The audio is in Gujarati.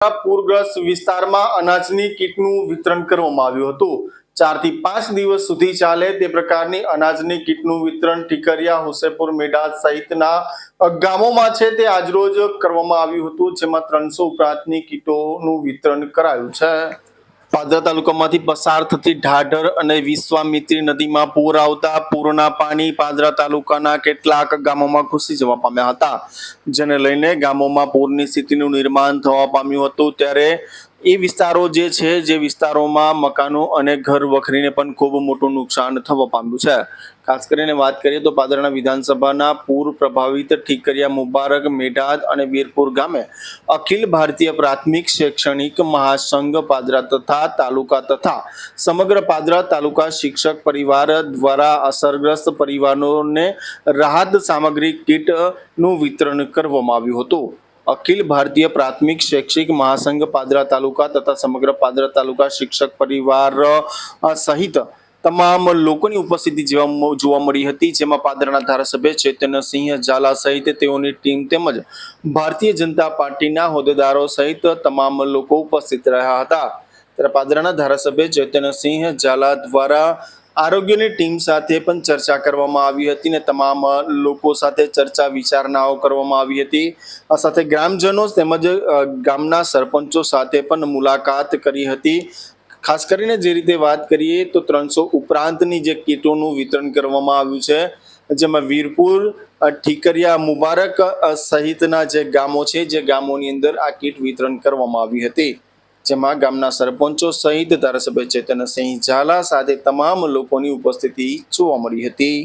પૂરગ્રસ્ત વિસ્તારમાં અનાજની કીટનું વિતરણ કરવામાં આવ્યું હતું. ચારથી પાંચ દિવસ સુધી ચાલે તે પ્રકારની અનાજની કીટનું વિતરણ ઠીકરિયા હુસેપુર મેડા સહિતના ગામોમાં છે તે આજરોજ કરવામાં આવ્યું હતું, જેમાં ત્રણસો ઉપરાંતની કીટોનું વિતરણ કરાયું છે. પાદરા તાલુકામાંથી પસાર થતી ઢાઢર અને વિશ્વામિત્રી નદીમાં પૂર આવતા પૂરના પાણી પાદરા તાલુકાના કેટલાક ગામોમાં ઘૂસી જવા પામ્યા હતા. જેને લઈને ગામોમાં પૂરની સ્થિતિનું નિર્માણ થવા પામ્યું હતું. ત્યારે એ વિસ્તારો જે છે, જે વિસ્તારોમાં મકાનો અને ઘર વખરીને પણ ખૂબ મોટું નુકસાન થવા પામ્યું છે. ખાસ કરીને વાત કરીએ તો પાદરાના વિધાનસભાના પૂર પ્રભાવિત ઠીકરિયા મુબારક, મેઢાદ અને વીરપુર ગામે અખિલ ભારતીય પ્રાથમિક શૈક્ષણિક મહાસંઘ પાદરા તથા તાલુકા તથા સમગ્ર પાદરા તાલુકા શિક્ષક પરિવાર દ્વારા અસરગ્રસ્ત પરિવારોને રાહત સામગ્રી કીટનું વિતરણ કરવામાં આવ્યું હતું. અખિલ ભારતીય પ્રાથમિક શૈક્ષિક મહાસંઘ પાદરા તાલુકા તથા સમગ્ર પાદરા તાલુકા શિક્ષક પરિવાર સહિત તમામ લોકોની ઉપસ્થિતિ જોવા જોવા મળી હતી, જેમાં પાદરાના ધારાસભ્ય ચૈતન્યસિંહ ઝાલા સહિત તેઓની ટીમ તેમજ ભારતીય જનતા પાર્ટીના હોદ્દેદારો સહિત તમામ લોકો ઉપસ્થિત રહ્યા હતા. ત્યારે પાદરાના ધારાસભ્ય ચૈતન્યસિંહ ઝાલા દ્વારા આરોગ્યની ટીમ સાથે પણ ચર્ચા કરવામાં આવી હતી ને તમામ લોકો સાથે ચર્ચા, વિચારણાઓ કરવામાં આવી હતી. આ સાથે ગ્રામજનો તેમજ ગામના સરપંચો સાથે પણ મુલાકાત કરી હતી. ખાસ કરીને જે રીતે વાત કરીએ તો ત્રણસો ઉપરાંતની જે કીટોનું વિતરણ કરવામાં આવ્યું છે, જેમાં વીરપુર ઠીકરિયા, મુબારક સહિતના જે ગામો છે, જે ગામોની અંદર આ કીટ વિતરણ કરવામાં આવી હતી. જેમાં ગામના સરપંચો સહિત ધારાસભ્ય ચેતનસિંહ ઝાલા સાથે તમામ લોકોની ઉપસ્થિતિ જોવા મળી હતી.